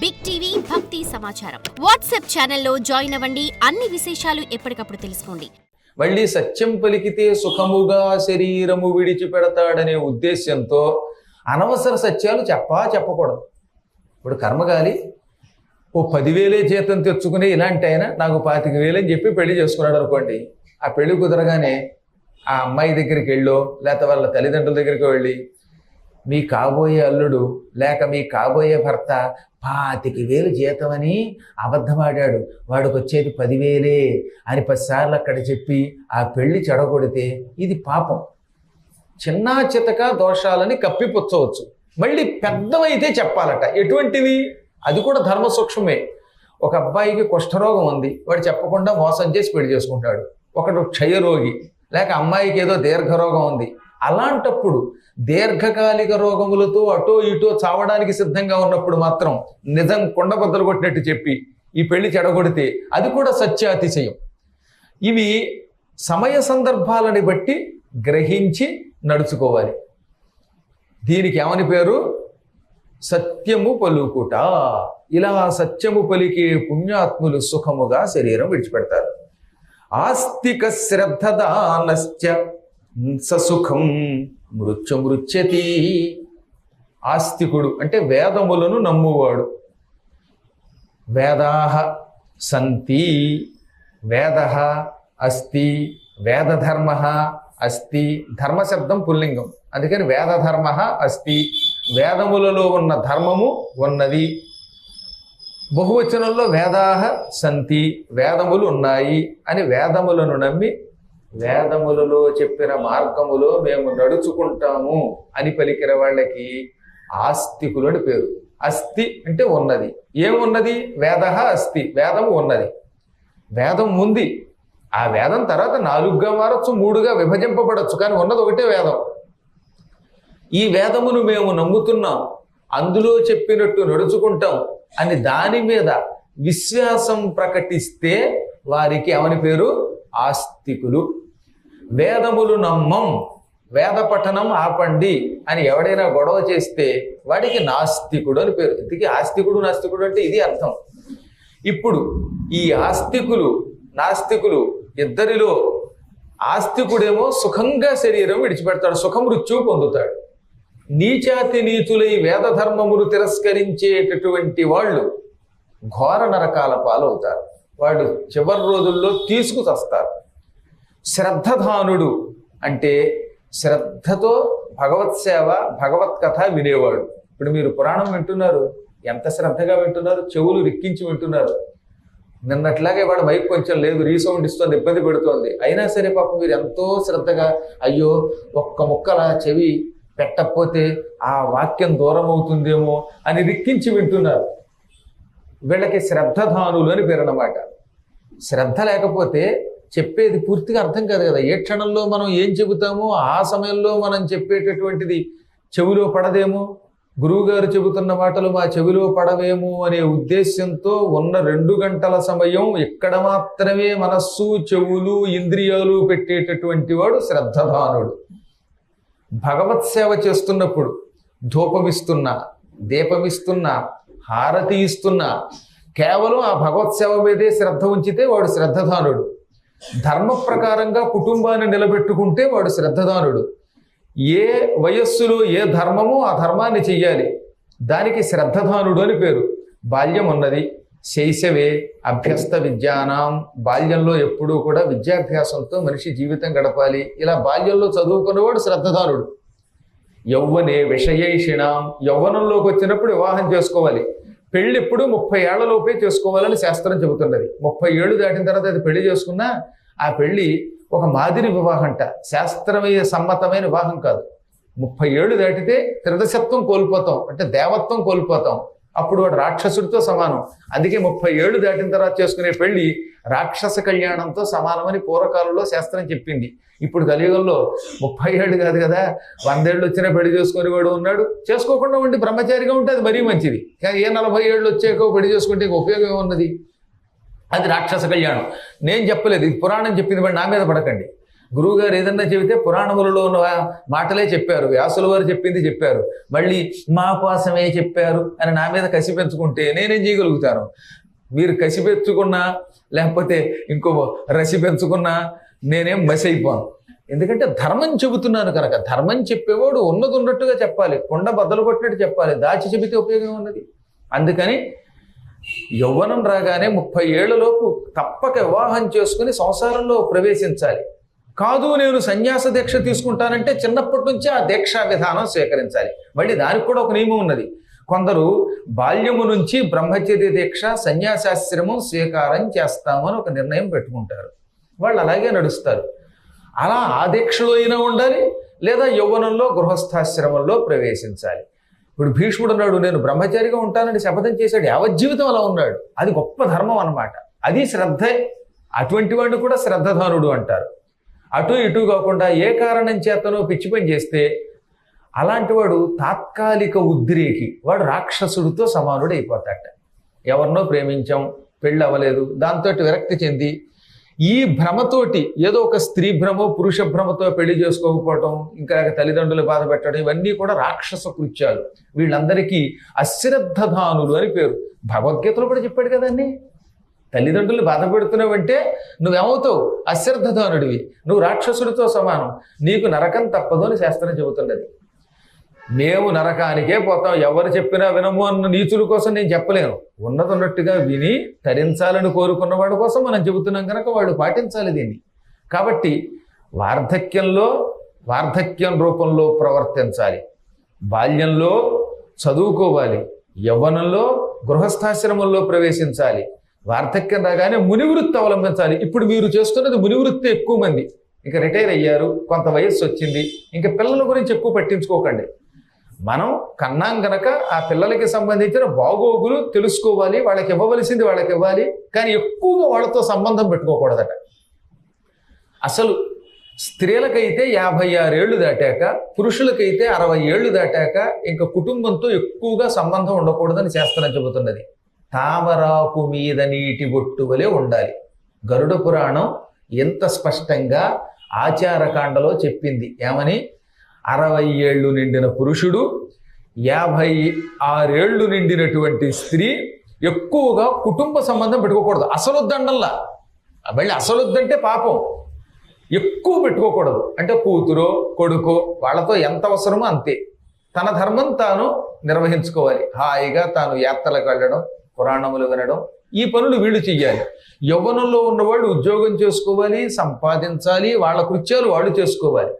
Big TV భక్తి సమాచారం WhatsApp ఛానల్లో జాయిన్ అవ్వండి. అన్ని విశేషాలు ఎప్పటికప్పుడు తెలుసుకోండి. మళ్ళీ సత్యం పలికితే సుఖముగా శరీరము విడిచిపెడతాడనే ఉద్దేశ్యంతో అనవసర సత్యాలు చెప్పా చెప్పకూడదు. ఇప్పుడు కర్మగాలి ఓ పదివేలే జీతం తెచ్చుకుని ఇలాంటి ఆయన నాకు పాతిక వేలని చెప్పి పెళ్ళి చేసుకున్నాడు అనుకోండి. ఆ పెళ్ళి కుదరగానే ఆ అమ్మాయి దగ్గరికి వెళ్ళో లేకపోతే వాళ్ళ తల్లిదండ్రుల దగ్గరికి వెళ్ళి మీ కాబోయే అల్లుడు లేక మీ కాబోయే భర్త పాతిక వేలు జీతమని అబద్ధమాడాడు. వాడికి వచ్చేది పదివేలే అని పదిసార్లు అక్కడ చెప్పి ఆ పెళ్ళి చెడగొడితే ఇది పాపం. చిన్నా చితక దోషాలని కప్పిపుచ్చవచ్చు. మళ్ళీ పెద్దవైతే చెప్పాలట. ఎటువంటివి అది కూడా ధర్మ సూక్ష్మమే ఒక అబ్బాయికి కుష్ఠరోగం ఉంది. వాడు చెప్పకుండా మోసం చేసి పెళ్ళి చేసుకుంటాడు. ఒకడు క్షయరోగి లేక అమ్మాయికి ఏదో దీర్ఘరోగం ఉంది. అలాంటప్పుడు దీర్ఘకాలిక రోగములతో అటో ఇటో చావడానికి సిద్ధంగా ఉన్నప్పుడు మాత్రం నిజం కొండబద్దలు కొట్టినట్టు చెప్పి ఈ పెళ్ళి చెడగొడితే అది కూడా సత్యాతిశయం. ఇవి సమయ సందర్భాలని బట్టి గ్రహించి నడుచుకోవాలి. దీనికి ఏమని పేరు? సత్యము పలుకుట. ఇలా సత్యము పలికే పుణ్యాత్ములు సుఖముగా శరీరం విడిచిపెడతారు. ఆస్తిక శ్రద్ధదానశ్చ ససుఖం మృత్యుమృత్యతి ఆస్తికుడు అంటే వేదములను నమ్మువాడు. వేదాహ సంతి వేద అస్తి వేదధర్మ అస్తి ధర్మశబ్దం పుల్లింగం. అందుకని వేదధర్మ అస్తి వేదములలో ఉన్న ధర్మము ఉన్నది. బహువచనంలో వేదాహ సంతి వేదములు ఉన్నాయి అని వేదములను నమ్మి వేదములలో చెప్పిన మార్గములో మేము నడుచుకుంటాము అని పలికిన వాళ్ళకి ఆస్తికులు అని పేరు. అస్థి అంటే ఉన్నది. ఏమున్నది? వేద అస్థి. వేదము ఉన్నది. వేదం ఉంది. ఆ వేదం తర్వాత నాలుగుగా మారచ్చు మూడుగా విభజింపబడచ్చు కానీ ఉన్నది ఒకటే వేదం. ఈ వేదమును మేము నమ్ముతున్నాం. అందులో చెప్పినట్టు నడుచుకుంటాం అని దాని మీద విశ్వాసం ప్రకటిస్తే వారికి ఎవని పేరు? ఆస్తికులు. వేదములు నమ్మం వేద పఠనం ఆపండి అని ఎవడైనా గొడవ చేస్తే వాడికి నాస్తికుడు అని పేరు. ఇంతకీ ఆస్తికుడు నాస్తికుడు అంటే ఇది అర్థం. ఇప్పుడు ఈ ఆస్తికులు నాస్తికులు ఇద్దరిలో ఆస్తికుడేమో సుఖంగా శరీరం విడిచిపెడతాడు సుఖమృత్యువు పొందుతాడు. నీచాతి నీతులై వేద ధర్మములు తిరస్కరించేటటువంటి వాళ్ళు ఘోర నరకాల పాలవుతారు. వాడు చివరి రోజుల్లో తీసుకు చస్తారు శ్రద్ధధానుడు అంటే శ్రద్ధతో భగవత్ సేవ భగవత్ కథ వినేవాడు. ఇప్పుడు మీరు పురాణం వింటున్నారు ఎంత శ్రద్ధగా వింటున్నారు చెవులు రిక్కించి వింటున్నారు. నిన్నట్లాగే వాడు మైక్ కొంచెం లేదు రీసౌండ్ ఇస్తుంది ఇబ్బంది పెడుతోంది. అయినా సరే పాపం మీరు ఎంతో శ్రద్ధగా అయ్యో ఒక్క ముక్కల చెవి పెట్టకపోతే ఆ వాక్యం దూరం అవుతుందేమో అని రిక్కించి వింటున్నారు. వీళ్ళకి శ్రద్ధధానులు అని పేరు అన్నమాట. శ్రద్ధ లేకపోతే చెప్పేది పూర్తిగా అర్థం కాదు కదా. ఏ క్షణంలో మనం ఏం చెబుతామో ఆ సమయంలో మనం చెప్పేటటువంటిది చెవిలో పడదేమో? గురువుగారు చెబుతున్న మాటలు మా చెవిలో పడవేమో అనే ఉద్దేశంతో ఉన్న రెండు గంటల సమయం ఇక్కడ మాత్రమే మనస్సు చెవులు ఇంద్రియాలు పెట్టేటటువంటి వాడు శ్రద్ధధానుడు. భగవత్ సేవ చేస్తున్నప్పుడు ధూపమిస్తున్నా దీపమిస్తున్నా హారతి ఇస్తున్నా. కేవలం ఆ భగవత్ సేవ మీదే శ్రద్ధ ఉంచితే వాడు శ్రద్ధదానుడు ధర్మ ప్రకారంగా కుటుంబాన్ని నిలబెట్టుకుంటే వాడు శ్రద్ధదానుడు ఏ వయస్సులో ఏ ధర్మమో ఆ ధర్మాన్ని చెయ్యాలి. దానికి శ్రద్ధదానుడు అని పేరు. బాల్యం ఉన్నది. శైశవే అభ్యస్త విద్యానం. బాల్యంలో ఎప్పుడూ కూడా విద్యాభ్యాసంతో మనిషి జీవితం గడపాలి. ఇలా బాల్యంలో చదువుకున్నవాడు శ్రద్ధదానుడు యౌవనే విషయేషిణాం. యవ్వనంలోకి వచ్చినప్పుడు వివాహం చేసుకోవాలి. పెళ్ళి ఎప్పుడు ముప్పై ఏళ్ళలోపే చేసుకోవాలని శాస్త్రం చెబుతున్నది. ముప్పై ఏళ్ళు దాటిన తర్వాత అది పెళ్ళి చేసుకున్నా ఆ పెళ్ళి ఒక మాదిరి వివాహంట. శాస్త్రమయ సమ్మతమైన వివాహం కాదు. ముప్పై ఏళ్ళు దాటితే త్రిదశత్వం కోల్పోతాం. అంటే దేవత్వం కోల్పోతాం. అప్పుడు వాడు రాక్షసుడితో సమానం. అందుకే ముప్పై ఏళ్ళు దాటిన తర్వాత చేసుకునే పెళ్ళి రాక్షస కళ్యాణంతో సమానమని పూర్వకాలంలో శాస్త్రం చెప్పింది. ఇప్పుడు కలియుగంలో ముప్పై ఏళ్ళు కాదు కదా వందేళ్ళు వచ్చినా పెళ్ళి చేసుకుని వాడు ఉన్నాడు. చేసుకోకుండా ఉండి బ్రహ్మచారిగా ఉంటే అది మరీ మంచిది. కానీ ఏ నలభై ఏళ్ళు వచ్చాక పెళ్ళి చేసుకుంటే ఉపయోగం ఉన్నది అది రాక్షస కళ్యాణం. నేను చెప్పలేదు ఇది పురాణం చెప్పింది వాడు నా మీద పడకండి. గురువుగారు ఏదన్నా చెబితే పురాణములలో ఉన్న మాటలే చెప్పారు వ్యాసుల వారు చెప్పింది చెప్పారు. మళ్ళీ మా కోసమే చెప్పారు అని నా మీద కసి పెంచుకుంటే నేనేం చేయగలుగుతాను? మీరు కసి పెంచుకున్నా లేకపోతే ఇంకో రసి పెంచుకున్నా నేనేం మసి అయిపోను. ఎందుకంటే ధర్మం చెబుతున్నాను కనుక ధర్మం చెప్పేవాడు ఉన్నది ఉన్నట్టుగా చెప్పాలి కొండ బద్దలు కొట్టినట్టు చెప్పాలి దాచి చెబితే ఉపయోగం ఉన్నది. అందుకని యవ్వనం రాగానే ముప్పై ఏళ్ళలోపు తప్పక వివాహం చేసుకుని సంసారంలో ప్రవేశించాలి. కాదు నేను సన్యాస దీక్ష తీసుకుంటానంటే చిన్నప్పటి నుంచే ఆ దీక్షా విధానం స్వీకరించాలి. మళ్ళీ దానికి కూడా ఒక నియమం ఉన్నది. కొందరు బాల్యము నుంచి బ్రహ్మచర్య దీక్ష సన్యాసాశ్రమం స్వీకారం చేస్తామని ఒక నిర్ణయం పెట్టుకుంటారు. వాళ్ళు అలాగే నడుస్తారు. అలా ఆ దీక్షలో అయినా ఉండాలి లేదా యౌవనంలో గృహస్థాశ్రమంలో ప్రవేశించాలి. ఇప్పుడు భీష్ముడు ఉన్నాడు నేను బ్రహ్మచారిగా ఉంటానని శపథం చేశాడు. యావజ్జీవితం అలా ఉన్నాడు. అది గొప్ప ధర్మం అన్నమాట. అది శ్రద్ధే. అటువంటి వాడిని కూడా శ్రద్ధధానుడు అంటారు. అటు ఇటు కాకుండా ఏ కారణం చేతనో పిచ్చి పని చేస్తే అలాంటి వాడు తాత్కాలిక ఉద్రేకి వాడు రాక్షసుడితో సమానుడు అయిపోతాట ఎవరినో ప్రేమించాం పెళ్ళి అవ్వలేదు దాంతో విరక్తి చెంది ఈ భ్రమతోటి ఏదో ఒక స్త్రీ భ్రమ పురుష భ్రమతో పెళ్ళి చేసుకోకపోవటం ఇంకా తల్లిదండ్రులు బాధ పెట్టడం ఇవన్నీ కూడా రాక్షస కృత్యాలు. వీళ్ళందరికీ అశ్రద్ధధానులు అని పేరు. భగవద్గీతలో కూడా చెప్పాడు కదండి? తల్లిదండ్రులు బాధ పెడుతున్నావంటే నువ్వేమవుతావు? అశ్రద్ధధానుడివి. నువ్వు రాక్షసుడితో సమానం. నీకు నరకం తప్పదు అని శాస్త్రం చెబుతున్నది. మేము నరకానికే పోతాం. ఎవరు చెప్పినా వినము అన్న నీచుల కోసం నేను చెప్పలేను. ఉన్నది ఉన్నట్టుగా విని తరించాలని కోరుకున్న వాడి కోసం మనం చెబుతున్నాం కనుక వాడు పాటించాలి దీన్ని. కాబట్టి వార్ధక్యంలో వార్ధక్యం రూపంలో ప్రవర్తించాలి. బాల్యంలో చదువుకోవాలి. యవ్వనంలో గృహస్థాశ్రమంలో ప్రవేశించాలి. వార్ధక్యం రాగానే మునివృత్తి అవలంబించాలి. ఇప్పుడు మీరు చేస్తున్నది మునివృత్తి ఎక్కువ మంది. ఇంకా రిటైర్ అయ్యారు కొంత వయస్సు వచ్చింది ఇంకా పిల్లల గురించి ఎక్కువ పట్టించుకోకండి. మనం కన్నాం గనక ఆ పిల్లలకి సంబంధించిన బాగోగులు తెలుసుకోవాలి వాళ్ళకి ఇవ్వవలసింది వాళ్ళకి ఇవ్వాలి కానీ ఎక్కువగా వాళ్ళతో సంబంధం పెట్టుకోకూడదట. అసలు స్త్రీలకైతే యాభై ఆరేళ్ళు దాటాక పురుషులకైతే అరవై ఏళ్ళు దాటాక ఇంకా కుటుంబంతో ఎక్కువగా సంబంధం ఉండకూడదని శాస్త్రం చెబుతున్నది. తామరాకు మీద నీటి బొట్టు వలె ఉండాలి. గరుడ పురాణం ఎంత స్పష్టంగా ఆచారకాండలో చెప్పింది. ఏమని? అరవై ఏళ్ళు నిండిన పురుషుడు యాభై ఆరేళ్ళు నిండినటువంటి స్త్రీ ఎక్కువగా కుటుంబ సంబంధం పెట్టుకోకూడదు. అసలు దండంలా. మళ్ళీ అసలు వద్దంటే పాపం. ఎక్కువ పెట్టుకోకూడదు. అంటే కూతురో కొడుకో వాళ్ళతో ఎంత అవసరమో అంతే. తన ధర్మం తాను నిర్వహించుకోవాలి. హాయిగా తాను యాత్రలకు వెళ్ళడం పురాణములు వినడం ఈ పనులు వీళ్ళు చెయ్యాలి. యవ్వనంలో ఉన్నవాళ్ళు ఉద్యోగం చేసుకోవాలి సంపాదించాలి వాళ్ళ కృత్యాలు వాళ్ళు చేసుకోవాలి.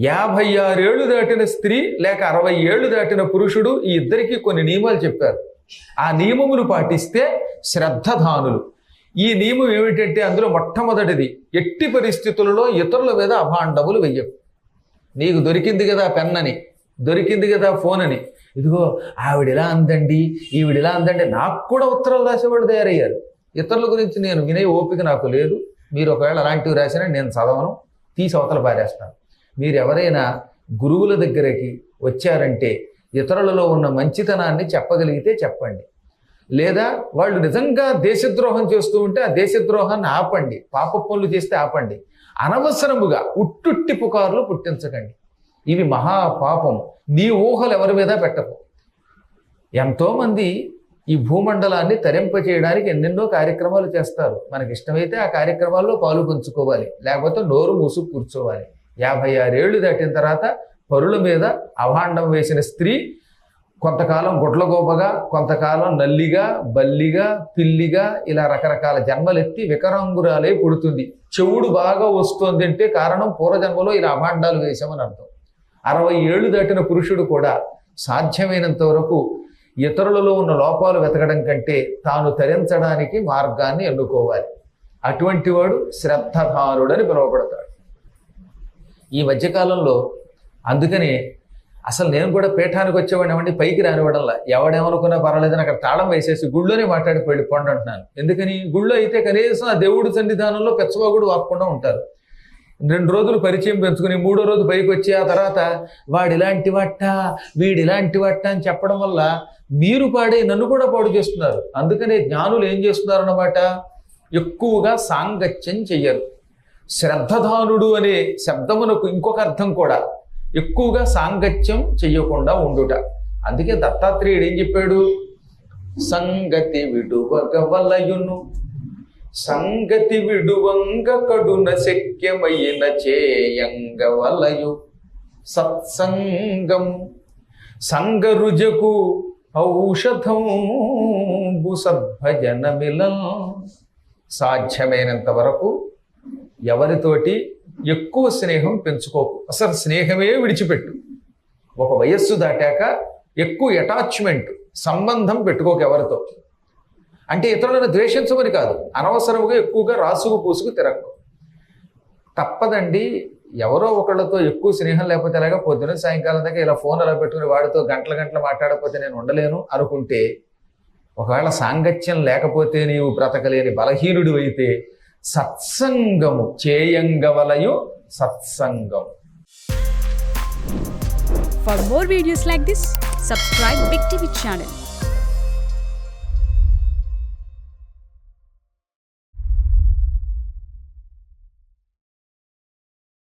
యాభై ఆరేళ్ళు దాటిన స్త్రీ లేక అరవై ఏళ్ళు దాటిన పురుషుడు ఈ ఇద్దరికి కొన్ని నియమాలు చెప్పారు. ఆ నియమములు పాటిస్తే శ్రద్ధధానులు. ఈ నియమం ఏమిటంటే అందులో మొట్టమొదటిది ఎట్టి పరిస్థితులలో ఇతరుల మీద అభాండములు వెయ్యవు నీకు దొరికింది కదా పెన్ అని దొరికింది కదా ఫోన్ అని ఇదిగో ఆవిడ ఇలా అందండి ఈవిడ ఇలా అందండి. నాకు కూడా ఉత్తరాలు రాసేవాళ్ళు తయారయ్యారు. ఇతరుల గురించి నేను వినే ఓపిక నాకు లేదు. మీరు ఒకవేళ అలాంటివి రాసినా నేను చదవను తీసి అవతల పారేస్తాను. మీరు ఎవరైనా గురువుల దగ్గరికి వచ్చారంటే ఇతరులలో ఉన్న మంచితనాన్ని చెప్పగలిగితే చెప్పండి. లేదా వాళ్ళు నిజంగా దేశద్రోహం చేస్తూ ఉంటే ఆ దేశద్రోహాన్ని ఆపండి. పాప పనులు చేస్తే ఆపండి. అనవసరముగా ఉట్టుట్టి పుకార్లు పుట్టించకండి. ఇవి మహా పాపం నీ ఊహలు ఎవరి మీద పెట్టకు ఎంతోమంది ఈ భూమండలాన్ని తరింపచేయడానికి ఎన్నెన్నో కార్యక్రమాలు చేస్తారు. మనకి ఇష్టమైతే ఆ కార్యక్రమాల్లో పాలు పంచుకోవాలి. లేకపోతే నోరు మూసు కూర్చోవాలి. యాభై ఆరేళ్ళు దాటిన తర్వాత పరుల మీద అభాండం వేసిన స్త్రీ కొంతకాలం గుడ్లగోపగా కొంతకాలం నల్లిగా బల్లిగా పిల్లిగా ఇలా రకరకాల జన్మలెత్తి వికరాంగురాలే పుడుతుంది. చెవుడు బాగా వస్తుంది అంటే కారణం పూర్వజన్మలో ఇలా అభాండాలు వేశామని అర్థం. అరవై ఏళ్ళు దాటిన పురుషుడు కూడా సాధ్యమైనంత వరకు ఇతరులలో ఉన్న లోపాలు వెతకడం కంటే తాను తరించడానికి మార్గాన్ని ఎన్నుకోవాలి. అటువంటి వాడు శ్రద్ధధారుడని పిలువబడతాడు. ఈ మధ్యకాలంలో అందుకని అసలు నేను కూడా పీఠానికి వచ్చేవాడిని ఏమండి పైకి రానివ్వడంలా. ఎవడేమనుకున్నా పర్వాలేదని అక్కడ తాళం వేసేసి గుళ్ళోనే మాట్లాడి వెళ్ళి అంటున్నాను ఎందుకని? గుళ్ళో అయితే కనీసం ఆ దేవుడి సన్నిధానంలో పెచ్చవాగుడు వాక్కుండా ఉంటారు. రెండు రోజులు పరిచయం పెంచుకుని మూడో రోజు పైకి వచ్చి ఆ తర్వాత వాడు ఇలాంటి వట్ట వీడు ఇలాంటి వట్ట అని చెప్పడం వల్ల మీరు పాడే నన్ను కూడా పాడు చేస్తున్నారు. అందుకనే జ్ఞానులు ఏం చేస్తున్నారు అన్నమాట ఎక్కువగా సాంగత్యం చెయ్యరు. శ్రద్ధధానుడు అనే శబ్దమునకు ఇంకొక అర్థం కూడా. ఎక్కువగా సాంగత్యం చెయ్యకుండా ఉండుట. అందుకే దత్తాత్రేయుడు ఏం చెప్పాడు? సంగతి విడువగ వలయును సంగతి విడువంగ కడున శక్యమైన చేయంగ వలయు. సత్సంగం సంగరుజకు ఔషధంబు సద్భజనమిలం సాధ్యమైనంత వరకు ఎవరితోటి ఎక్కువ స్నేహం పెంచుకోకు. అసలు స్నేహమే విడిచిపెట్టు. ఒక వయస్సు దాటాక ఎక్కువ అటాచ్మెంట్ సంబంధం పెట్టుకోకు ఎవరితో. అంటే ఇతరులను ద్వేషించమని కాదు అనవసరముగా ఎక్కువగా రాసుకు పూసుకు తిరగకు. తప్పదండి ఎవరో ఒకళ్ళతో ఎక్కువ స్నేహం లేకపోతే ఎలాగా? పొద్దున సాయంకాలం దాకా ఇలా ఫోన్ అలా పెట్టుకుని వాడితో గంటల గంటలు మాట్లాడకపోతే నేను ఉండలేను అనుకుంటే ఒకవేళ సాంగత్యం లేకపోతే నీవు బ్రతకలేని బలహీనుడు అయితే సత్సంగము చేయంగవలయు సత్సంగం. For more videos like this subscribe big TV channel